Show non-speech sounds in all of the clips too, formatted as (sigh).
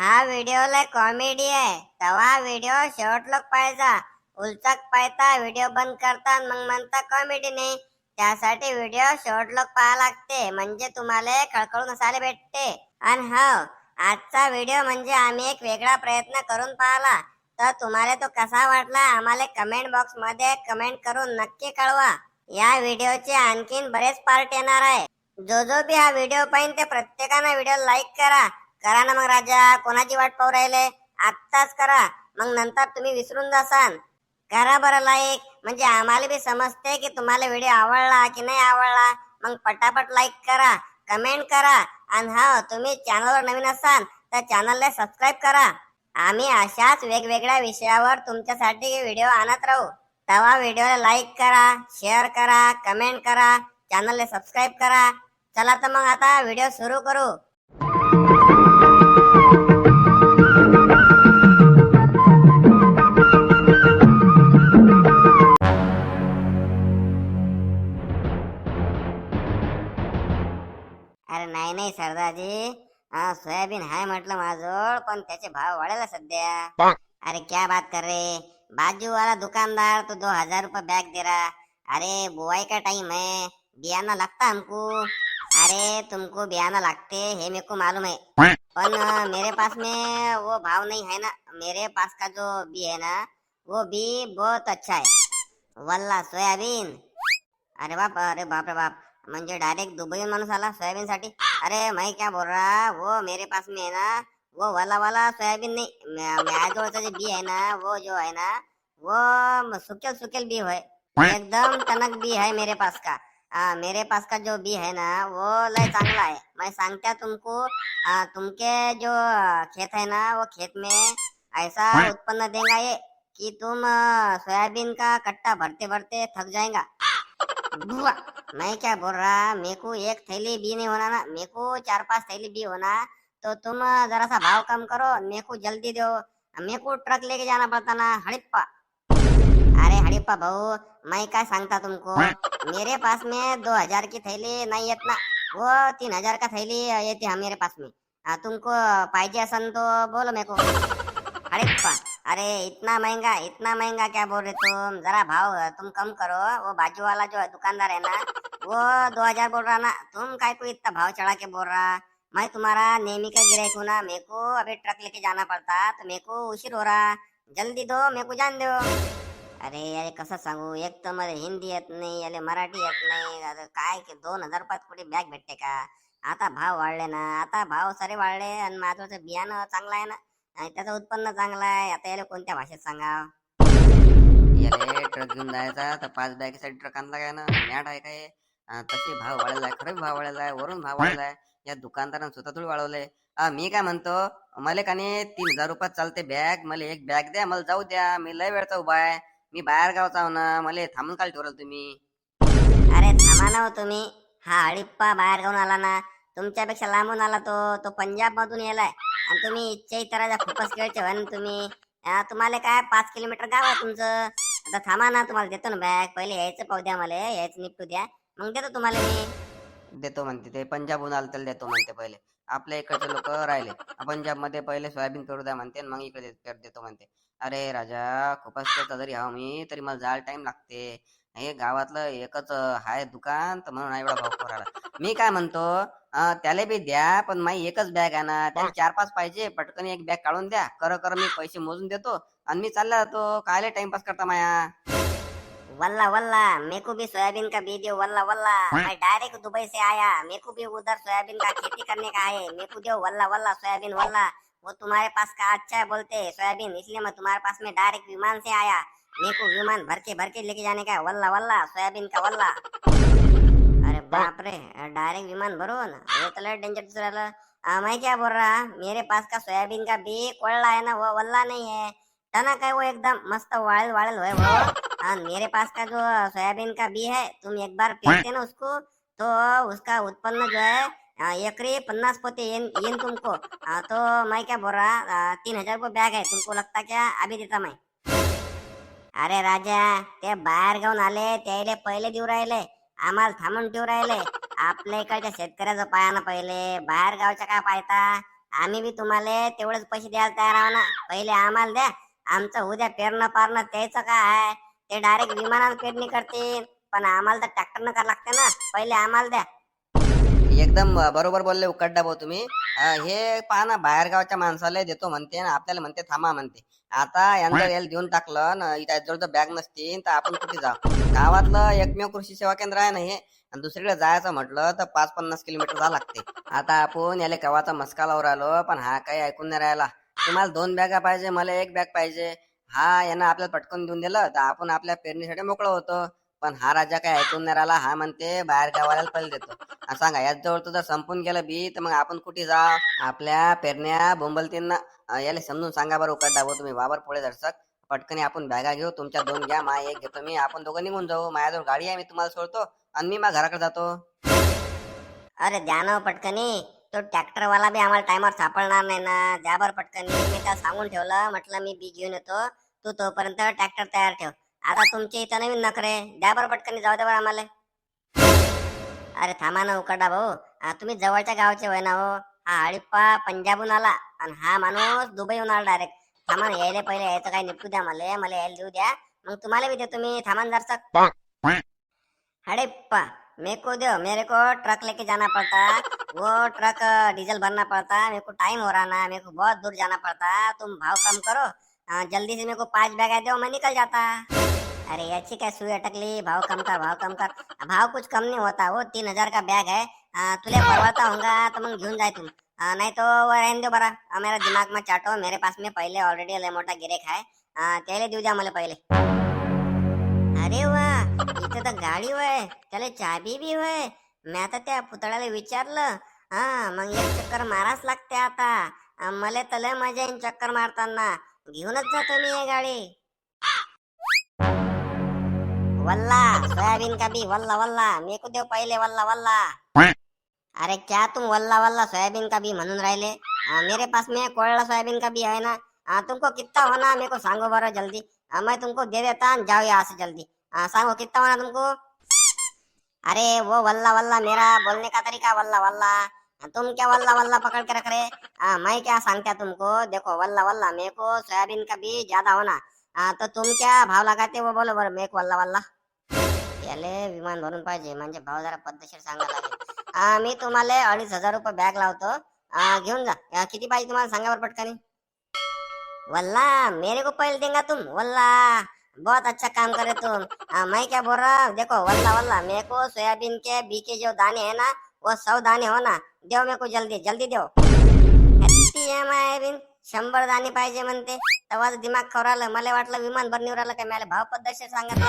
हा व्हिडिओ लय कॉमेडी आहे. तवा व्हिडिओ शेवट लोक पाहायचा उलचक पाहता व्हिडिओ बंद करता मग म्हणता कॉमेडी नाही. त्यासाठी व्हिडिओ शेवट लोक पाहा लागते. म्हणजे तुम्हाला कळकळून असायला भेटते. आणि हो आजचा व्हिडिओ म्हणजे आम्ही एक वेगळा प्रयत्न करून पाहिला. तर तुम्हाला तो कसा वाटला आम्हाला कमेंट बॉक्समध्ये कमेंट करून नक्की कळवा. या व्हिडिओचे आणखीन बरेच पार्ट येणार आहे. जो जो बी हा व्हिडिओ पाहिजे ते प्रत्येकानं व्हिडिओ लाईक करा. करा ना मग राजा कोणाची वाट पाहू राहिले? आत्ताच करा. मग नंतर तुम्ही विसरून जासान. करा बरं लाईक म्हणजे आम्हाला बी समजते की तुम्हाला व्हिडिओ आवडला की नाही आवडला. मग पटापट लाईक करा. कमेंट करा. आणि हा तुम्ही चॅनलवर नवीन असाल तर चॅनलला सबस्क्राईब करा. आम्ही अशाच वेगवेगळ्या विषयावर तुमच्यासाठी व्हिडिओ आणत राहू. तेव्हा व्हिडिओला लाईक करा शेअर करा कमेंट करा चॅनलला सबस्क्राईब करा. चला तर मग आता व्हिडिओ सुरू करू. नाही नाही सरदारजी. हा सोयाबीन हाय म्हटलं माझजवळ पण त्याचे भाव वाढेल सध्या. अरे क्या बात कर रे. बाजू वाला दुकानदार तो दो हजार रुपये बैग दे रहा. अरे बुआई का टाइम है? बियाना लगता हमको. अरे तुमको बियाना लगते है मेरे को मालूम है. पर मेरे पास में वो भाव नहीं है ना. मेरे पास का जो बी है ना वो बी बहुत अच्छा है. वल्ला सोयाबीन. अरे बाप अरे बाप रे बाप. म्हणजे डायरेक्ट दुबई माणूस आला सोयाबीन साठी अरे मैं क्या बोल रहा? वो मेरे पास में है ना वो वाला वाला सोयाबीन नहीं माझ्याजवळचं जे बी आहे ना वो जो है ना वो सुकेल सुकेल बी है। एकदम टनक बी है मेरे पास का। आ, मेरे पास का जो बी है ना वो लय चांगला है। मैं सांगता तुमको आ, तुमके जो खेत है ना वो खेत में ऐसा उत्पन्न देगा ये कि तुम सोयाबीन का कट्टा भरते भरते थक जाएगा। बुआ, मैं क्या बोल रहा? मेरे को एक थैली बी नहीं होना ना। मेरे को चार पाँच थैली बी होना। तो तुम जरा सा भाव कम करो। मेरे को जल्दी दो। मेरे को ट्रक लेके जाना पड़ता ना हड़प्पा। अरे हड़प्पा भाऊ मैं क्या सांगता तुमको? मेरे पास में दो हज़ार की थैली नहीं येत ना वो तीन हज़ार का थैली येते हाँ मेरे पास में। तुमको पाहिजे असन तो बोलो मेरे को हड़प्पा। अरे इतना महंगा इतना महंगा क्या बोल रहे तुम? जरा भाव तुम कम करो वो बाजू वाला जो दुकानदार है ना वो दो हजार बोल रहा ना तुम काय को इतना भाव चढ़ा के बोल रहा? मैं तुम्हारा नेमी का गिरायक हूँ ना मेरे को अभी ट्रक लेके जाना पड़ता तो मेरे को उशीर हो रहा। जल्दी दो मेरे को जान दो। अरे अरे कसं सांगू एक तर मला हिंदी येत नाही याले मराठी येत नाही अरे काय की दोन हजार रुपयात कुठे बॅग भेटते का? आता भाव वाढले ना आता भाव सारे वाढले आणि माझं बियाणं चांगलं आहे ना. आणि त्याचं उत्पन्न चांगलं आहे. आता याला कोणत्या भाषेत सांगावं? याले ट्रक घेऊन जायचा. तर पाच बॅगेसाठी ट्रक आणला काय ना? मॅट आहे काय? तसे भाव वाढलेला आहे. खरंच भाव वाढलेला आहे. वरून भाव वाढलेला आहे. या दुकानदारानं स्वतः थोडी वाढवलंय. मी काय म्हणतो? मला का नाही तीन हजार रुपयात चालते बॅग मला एक बॅग द्या. मला जाऊ द्या. मी लय वेळचा उभा आहे. मी बाहेर गावचा ना. मला थांबून काल ठेवलं तुम्ही. अरे थांबा ना हो तुम्ही. हा हडिप्पा बाहेर गाऊन आला ना. तुमच्यापेक्षा लांबून आला तो. तो पंजाब मधून येलाय. आणि तुम्ही इच्छा इतर खूपच खेळचे व्हा तुम्ही. तुम्हाला काय पाच किलोमीटर गाव आहे तुमचं. आता थांबा ना तुम्हाला देतो ना बॅग पहिले यायचं पाहू द्या मला यायचं निपटू द्या. मग देतो तुम्हाला मी. देतो म्हणते ते. पंजाबहून आलं तर देतो म्हणते पहिले. आपल्या इकडचे लोक राहिले. पंजाबमध्ये पहिले सोयाबीन करू द्या म्हणते मग इकडे देतो म्हणते. अरे राजा खूपच जरी हा मी तरी मला जायला टाइम लागते. हे गावातलं एकच हाय दुकान तर म्हणून एवढा भाव करायला मी काय म्हणतो त्याला बी द्या पण माई एकच बॅग आहे ना त्याला चार पाच पाहिजे पटकन एक बॅग काढून द्या. कर कर मी पैसे मोजून देतो आणि मी चालला जातो. कायले टाइमपास करता माया? वल्ला वल्ला मेरे को भी सोयाबीन का बीज दो वल्ला वल्ला मैं डायरेक्ट दुबई से आया. मेरे को भी उधर सोयाबीन का खेती करने का है मेरे को दो वल्ला वल्ला सोयाबीन वल्ला. वो तुम्हारे पास का अच्छा है बोलते? सोयाबीन इसलिए मैं तुम्हारे पास में डायरेक्ट विमान से आया. मेरे को विमान भर के भर के लेके जाने का वल्ला वल्ला सोयाबीन का वल्ला। अरे (laughs) बाप रे डायरेक्ट विमान भरून ये तो लय डेंजर राहिलं आ, मैं क्या बोल रहा? मेरे पास का सोयाबीन का बी कोल्ला है ना वो वल्ला नहीं है। टनक है वो एकदम मस्त वाड़ल वाड़ल है वो। (laughs) हाँ मेरे पास का जो सोयाबीन का बी है तुम एक बार पीते ना उसको तो उसका उत्पन्न जो है आ, एकरी पन्नास पोते येन येन तुमको। आ, तो मैं क्या बोल रहा? तीन हज़ार को बैग है तुमको लगता क्या? अभी देता मैं। अरे राजा ते बाहेर गाऊन आले त्याले पहिले देऊ राहिले. आम्हाला थांबून ठेवू राहिले. आपल्या इकडच्या शेतकऱ्याचं पायाना पहिले. बाहेर गावच्या काय पाहता? आम्ही बी तुम्हाला तेवढेच पैसे द्यायला तयार आहो ना. पहिले आम्हाला द्या. आमचं उद्या पेरणं पारणं त्याचं काय आहे? ते डायरेक्ट विमानानं पेरणी करतील. पण आम्हाला तर ट्रॅक्टरनं करावं लागते ना. पहिले आम्हाला द्या. एकदम बरोबर बोलले उकडा भाऊ तुम्ही. हे पहा ना बाहेरगावच्या माणसाला देतो म्हणते ना आपल्याला म्हणते थांबा म्हणते. आता यांना याला देऊन टाकलं ना जवळ बॅग नसतील तर आपण कुठे जाऊ? गावातलं एकमेव कृषी सेवा केंद्र आहे ना हे. आणि दुसरीकडे जायचं म्हटलं तर पाच पन्नास किलोमीटर जावं लागते. आता आपण याला केव्हाचा मस्का लावून राहिलो पण हा काही ऐकून नाही राहिला. तुम्हाला दोन बॅगा पाहिजे मला एक बॅग पाहिजे. हा यांना आपल्याला पटकन देऊन दिलं तर आपण आपल्या पेरणीसाठी मोकळं होतो. पण हा राजा काही ऐकून नाही राहिला हा म्हणते बाहेर गावाला पहिले देतो. सांगा याच जवळ तुझं संपून गेलं बी तर मग आपण कुठे जा आपल्या पेरण्या बोंबलतींना याला समजून सांगा बरं उकडा. भाऊ तुम्ही वावर पुढे धरसक. पटकनी आपण बॅगा घेऊ तुमच्या दोन घ्या मा एक घेतो मी. आपण दोघं निघून जाऊ. माझ्याजवळ गाडी आहे मी तुम्हाला सोडतो. आणि मी माझ्या घराकडे जातो. अरे द्या ना हो पटकनी. तो ट्रॅक्टर वाला बी आम्हाला टायमावर सापडणार नाही ना. द्या बरं पटकनी. मी त्या सांगून ठेवलं. म्हटलं मी बी घेऊन येतो. तू तोपर्यंत ट्रॅक्टर तयार ठेव. आता तुमच्या इथं नवीन नखरे. द्या बरं पटकनी. जाऊ दे बरं आम्हाला. अरे थांबा ना उकडा भाऊ. तुम्ही जवळच्या गावचे होय ना हो. हा हळिप्पा पंजाबहून आला आणि हा माणूस दुबईहून आला डायरेक्ट थांबा ना यायला पहिले यायचं काही निपटू द्या मला मला यायला देऊ द्या. मग तुम्हाला भी देतो मी थांबा ना जरसा. हड़प्पा मेरे को दो मेरे को ट्रक लेके जाना पड़ता. वो ट्रक अ, डीजल भरना पड़ता. मेरे को टाइम हो रहा ना मेरे को बहुत दूर जाना पड़ता. तुम भाव कम करो. जल्दी से मेरे को पांच बैग दो मैं निकल जाता. अरे याची काय सुई अटकली? भाव कम कर भाव कम कर भाव कुछ कम नहीं होता वो तीन हजार का बैग है. तुला तुले परवड़ता होगा तो मग घेऊन जाए तुम नाही नहीं तो वो रहने दो बरा. मेरा दिमाग में चाटो. मेरे पास में पहले ऑलरेडी लय मोठा गिरेक है. अ, त्याला देऊ द्या मला पहिले. अरे वा इथं तर गाडी वय त्याला चाबी बी वय मी आता त्या पुतळ्याला विचारलं. हा मग एक चक्कर माराच लागते आता. मला तर लय मजा येईन चक्कर मारताना. घेऊनच जातो मी ही गाडी. वल्ला सोयाबीन का भी वल्ला वल्ला. मेरे को देव पहिले वल्ला वल्ला. अरे क्या तुम वल्ला वल्ला सोयाबीन का भी म्हणून राहिले? मेरे पास में कोळला सोयाबीन का भी है ना? आ, तुमको कितना होना? मेरे को सांगो बरो जल्दी। आ, मैं तुमको दे देता जाओ यहाँ से जल्दी। आ, सांगो कितना होना तुमको? अरे वो वल्ला वल्ला मेरा बोलने का तरीका वल्ला वल्ला। तुम क्या वल्ला वल्ला पकड़ के रख रहे? आ, मैं क्या सांगता तुमको? देखो वल्ला वल्ला मेरे को सोयाबीन का भी ज्यादा होना। हा तर तुम क्या भाव लगाते व बोलो बरं मेक वल्ला वल्ला. याले विमान भरून पाहिजे म्हणजे भाव जरा पद्धतशीर सांगा लागेल. मी तुम्हाला अडीच हजार रुपये बॅग लावतो. घेऊन जा. किती पाहिजे तुम्हाला सांगा बरं पटकनी. वल्ला मेरे को पहले देंगा तुम वल्ला. बहुत अच्छा काम करे तुम. आ, मैं क्या बोल रहा हूँ? देखो वल्ला वल्ला. मेरे को सोयाबीन के बी के जो दाने है ना वो सौ दाने हो ना देव मेरे को जल्दी जल्दी देव किती सोयाबीन शंभर दाणे पाहिजे म्हणते. तेव्हा दिमाग खवरालं मला वाटलं विमान भर निवरालं काय मला भाव पद्धतशीर सांगत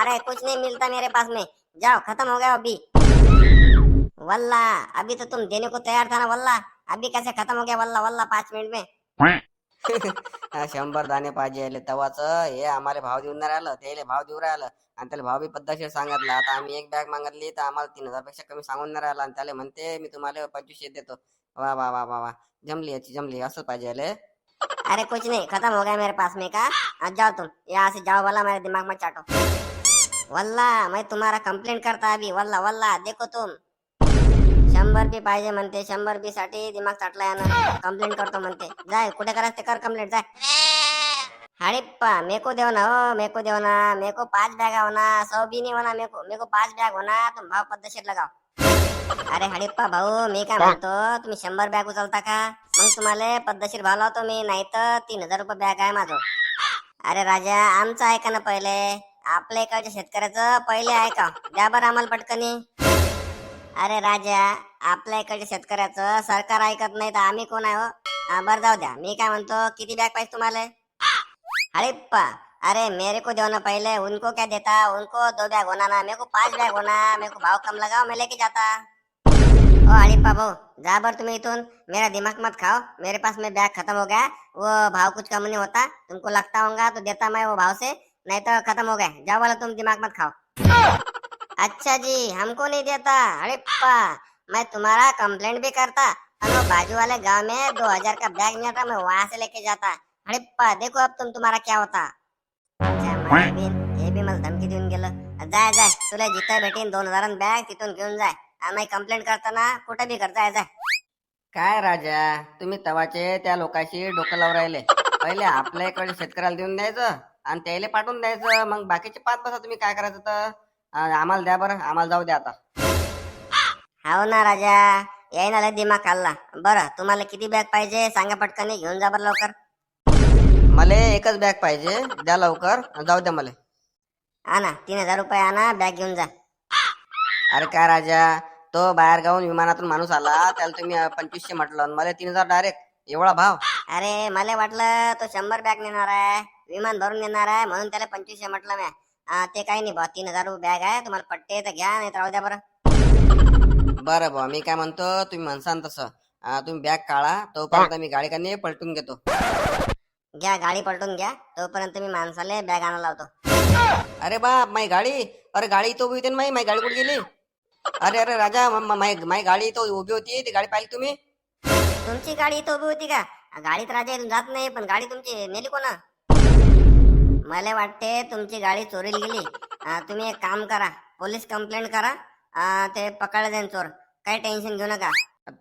अरे कुछ नाही मिलता मेरे पास में. जाओ खत्म हो गया अभी. वल्ला अभी तो तुम देने को तैयार था ना वल्ला. अभी कैसे खत्म हो गया वल्ला वल्ला पाच मिनिट में. (laughs) शंभर दाणे पाहिजे तेव्हाच हे आम्हाला भाव देऊन नाही राहिलं त्याला भाव देऊ राहिलं. आणि त्याला भाव बी पद्धतशीर सांगितलं. आता आम्ही एक बॅग मागितली तर आम्हाला तीन हजारपेक्षा कमी सांगून नाही राहिला. आणि त्याला म्हणते मी तुम्हाला पंचवीसशे देतो. वा वा वा वा वा. जमली अच्छी जमली असं पाहिजे अरे कुछ नहीं खत्म हो गया मेरे पास में का। आज जाओ तुम यहाँ से जाओ वाला मेरे दिमाग में चाटो। वल्ला मैं तुम्हारा कंप्लेंट करता अभी वल्ला वल्ला देखो तुम। शंभर बी पाहिजे म्हणते शंभर बी साठी दिमाग चाटला यानं कंप्लेंट करतो म्हणते जाय कुठे करायचं ते कर कंप्लेंट जाय हड़प्पा मेको देव ना हो मेको देव ना मेको पाच बॅग होना सौ बी नाही होना मेको मेको पाच बॅग होना तुम भाव पद्धतशीर लगाओ। अरे हडप्पा भाऊ मी काय म्हणतो तुम्ही शंभर बॅग उचलता का? मग तुम्हाला पद्धतशीर भाव लावतो मी नाही तर तीन हजार रुपये बॅग आहे माझं. अरे राजा आमचं ऐका ना पहिले? आपल्या इकडच्या शेतकऱ्याचं पहिले ऐका द्या बरं आम्हाला पटकनी. अरे राजा आपल्या इकडच्या शेतकऱ्याचं सरकार ऐकत नाही तर आम्ही कोण आहे हो? हा, बरं जाऊ द्या. मी काय म्हणतो किती बॅग पाहिजे तुम्हाला? हड़प्पा अरे मेरे को दो ना पहले उनको क्या देता? उनको दो बैग होना ना मेरे को पांच बैग होना मेरे को भाव कम लगाओ मैं लेके जाता. ओ हड़प्पा भाऊ जा बर तुम्हें इथून. मेरा दिमाग मत खाओ. मेरे पास में बैग खत्म हो गया वो भाव कुछ कम नहीं होता. तुमको लगता होगा तो देता मैं वो भाव से. नहीं तो खत्म हो गया जाओ वाला तुम दिमाग मत खाओ. अच्छा जी हमको नहीं देता. हड़प्पा मैं तुम्हारा कंप्लेंट भी करता. और बाजू वाले गांव में दो हजार का बैग नहीं था मैं वहां से लेके जाता. हड़प्पा देखो अब तुम तुम्हारा क्या होता. अच्छा, हे बी मला धमकी देऊन गेलं. जाय जाय तुला जिथं भेटेन दोन हजार बॅग तिथून घेऊन जाय. आम्ही कंप्लेंट करताना कुठं बी कर जाय जाय काय राजा तुम्ही तवाचे त्या लोकांशी डोकं लावून राहिले पहिले आपल्या इकडे शेतकऱ्याला देऊन द्यायचं आणि त्याला पाठवून द्यायचं. मग बाकीचे पाच बसा तुम्ही काय करायचं तर? आम्हाला द्या बरं आम्हाला जाऊ द्या आता. हाव ना राजा यायना लय दिमाग खाल्ला. बरं तुम्हाला किती बॅग पाहिजे सांगा पटकन घेऊन जा बरं लवकर. मला एकच बॅग पाहिजे द्या लवकर जाऊ द्या मला. आणा तीन हजार रुपये आणा बॅग घेऊन जा. अरे काय राजा तो बाहेर गावून विमानातून माणूस आला त्याला तुम्ही पंचवीसशे म्हटलं. मला तीन हजार डायरेक्ट एवढा भाव. अरे मला वाटलं तो शंभर बॅग नेणार आहे. विमान भरून नेणार आहे. म्हणून त्याला पंचवीसशे म्हटलं आ, ते काही नाही बा तीन हजार रुपये बॅग आहे. तुम्हाला पट्टे तर घ्या नाही तर द्या बरं. बरं भाऊ मी काय म्हणतो तुम्ही म्हणसान तसं. तुम्ही बॅग काढा. तोपर्यंत मी गाडी का पलटून घेतो. घ्या गाडी पलटून घ्या. तोपर्यंत मी माणसाले बॅग आणायला लावतो. अरे बाप माई गाडी. अरे गाडी ना माई माई गाडी कुठे गेली? अरे अरे राजा म- म- माई गाडी इथं उभी होती ती गाडी पाहिली तुम्ही? तुमची गाडी इथं उभी होती का? गाडीत राजा इथून जात नाही पण गाडी तुमची नेली कोणा? मला वाटते तुमची गाडी चोरीला गेली. आ, तुम्ही एक काम करा पोलीस कंप्लेंट करा आ, ते पकडले जाईन चोर. काही टेन्शन घेऊ नका.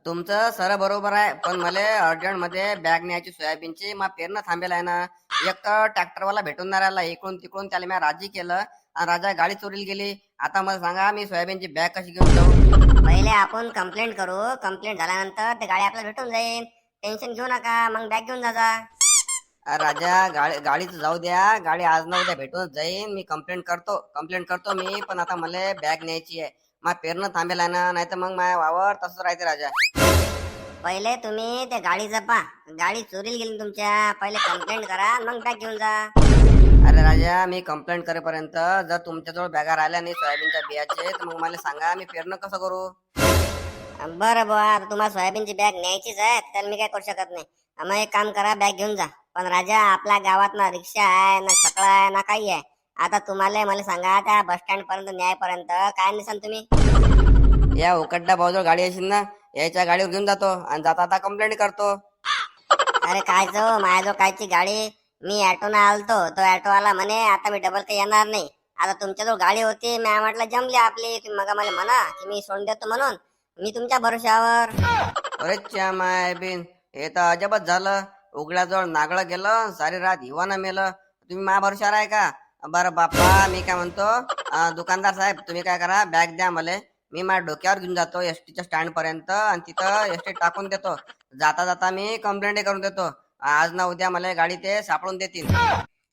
तुमचं सर बरोबर आहे पण मला अर्जंटमध्ये बॅग न्यायची सोयाबीनची मग पेरणं थांबेल आहे ना. एक तर ट्रॅक्टरवाला भेटून नाही राहिला इकडून तिकडून त्याला मी राजी केलं. राजा गाडी चोरीला गेली. आता मला सांगा मी सोयाबीनची बॅग कशी घेऊन जाऊ? पहिले आपण कंप्लेंट करू. कंप्लेंट झाल्यानंतर ते गाडी आपल्याला भेटून जाईल. टेन्शन घेऊ नका. मग बॅग घेऊन जा जा. अरे राजा गाडी गाडीच जाऊ द्या. गाडी आज ना उद्या भेटूनच जाईन मी कंप्लेंट करतो. कंप्लेंट करतो मी पण आता मला बॅग न्यायची आहे. मग पेरणं थांबेल आहे ना? नाही तर मग माझ्या वावर तसंच राहते राजा. पहिले तुम्ही ते गाडी जपा. गाडी चोरीला गेली तुमच्या. पहिले कंप्लेंट करा मग बॅग घेऊन जा. अरे राजा मी कंप्लेंट करेपर्यंत जर तुमच्याजवळ बॅगा राहिल्या नाही सोयाबीनच्या बियाचे तर मग मला सांगा मी पेरणं कसं करू? बरं बुवा आता तुम्हाला सोयाबीनची बॅग न्यायचीच आहे त्याला मी काय करू शकत नाही. मग एक काम करा बॅग घेऊन जा. पण राजा आपल्या गावात ना रिक्षा आहे ना सकळा आहे ना काही आहे. आता तुम्हाला मला सांगा त्या बस स्टँड पर्यंत न्यायपर्यंत काय नेसाल तुम्ही? या उकडल्या भाऊजवळ गाडी असेल ना याच्या गाडीवर घेऊन जातो आणि जाता आता कंप्लेंट करतो. अरे काय जो माझ्याजवळ कायची गाडी? मी ऑटोनं आलतो तो ऑटोवाला म्हणे आता मी डबल काही येणार नाही. आता तुमच्याजवळ गाडी होती मी म्हटलं जमली आपली. तुम्ही मग मला म्हणा की मी सोडून देतो म्हणून. मी तुमच्या भरोश्यावर. अरे माय बिन हे तर अजबच झालं. उघड्याजवळ नागळं गेलं सारी रात हिवाना मेलं. तुम्ही माझ्या भरोशावर आहे का? बरं बाप्पा मी काय म्हणतो दुकानदार साहेब तुम्ही काय करा बॅग द्या मला. मी माझ्या डोक्यावर घेऊन जातो एस टीच्या स्टँड पर्यंत आणि तिथं एस टी टाकून देतो. जाता जाता मी कंप्लेंट करून देतो. आज ना उद्या मला गाडी ते सापडून देतील.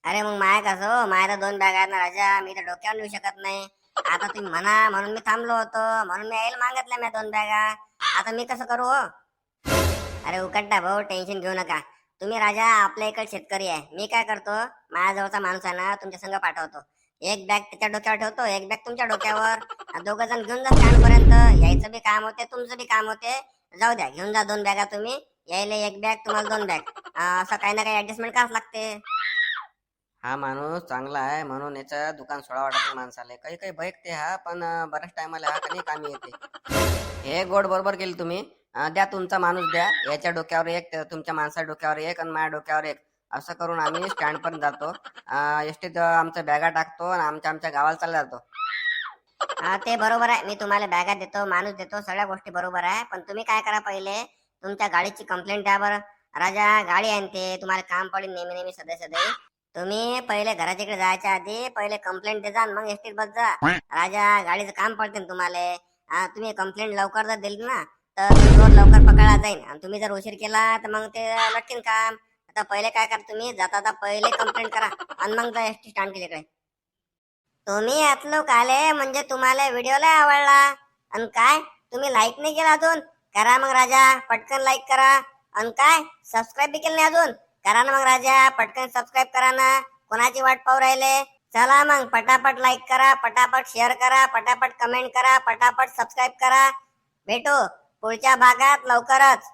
अरे मग माय कसं हो? माय तर दोन बॅग आहेत ना राजा. मी तर डोक्यावर नेऊ शकत नाही. आता तुम्ही म्हणा म्हणून मी थांबलो होतो. म्हणून मी यायला मागितल्या मी दोन बॅगा. आता मी कसं करू हो? अरे उकड्डा भाऊ टेन्शन घेऊ नका. तुम्ही राजा आपल्या इकडे शेतकरी आहे. मी काय करतो? माझ्याजवळचा माणूस आहे ना तुमच्या संघ पाठवतो. एक बॅग त्याच्या डोक्यावर ठेवतो एक बॅग तुमच्या डोक्यावर. दोघं जण घेऊन जा स्टँड पर्यंत यायचं बी काम होते तुमचं बी काम होते. जाऊ द्या घेऊन जा दोन बॅगा तुम्ही. यायला एक बॅग तुम्हाला दोन बॅग. असं काही ना काही ऍडजस्टमेंट करावं लागते. हा माणूस चांगला आहे म्हणून याचं दुकान सोडा वाटत नाही माणसाला. काही काही भयकते हा पण बऱ्याच टायमाला हा कधी कामी येते. हे गोड बरोबर केली तुम्ही. अं, द्या तुमचा माणूस द्या. याच्या डोक्यावर एक त्या तुमच्या माणसाच्या डोक्यावर एक आणि माझ्या डोक्यावर एक. असं करून आम्ही स्टँड पर्यंत जातो. एसटीत आमच्या बॅगा टाकतो आणि आमच्या आमच्या गावाला चालला जातो. हा ते बरोबर आहे. मी तुम्हाला बॅगा देतो माणूस देतो सगळ्या गोष्टी बरोबर आहे. पण तुम्ही काय करा पहिले तुमच्या गाडीची कंप्लेंट द्या बरं. राजा गाडी आणते तुम्हाला काम पडेल नेहमी नेहमी सदै सदै तुम्ही पहिले घराच्या इकडे जायच्या आधी पहिले कंप्लेंट दे जा मग एसटीत बस जा. राजा गाडीचं काम पडते ना तुम्हाला. तुम्ही कंप्लेंट लवकर जर दिली ना तर लवकर पकडला जाईल आणि तुम्ही जर उशीर केला तर मग ते लटकीन काम. आता पहिले काय करा तुम्ही? जाता जाता पहिले कंप्लेंट करा आणि मग जा एसटी स्टँड इकडे तुम्ही यातलो काले म्हणजे तुम्हाला व्हिडिओ लय आवडला. आणि काय? तुम्ही लाईक नाही केला अजून? करा मग राजा. पटकन लाईक करा. आणि काय? सबस्क्राईब बी केलं नाही अजून? करा ना मग राजा पटकन सबस्क्राईब करा ना. कोणाची वाट पाहू राहिले? चला मग पटापट लाईक करा पटापट शेअर करा पटापट कमेंट करा पटापट सबस्क्राईब करा. भेटू पुढच्या भागात लवकरच.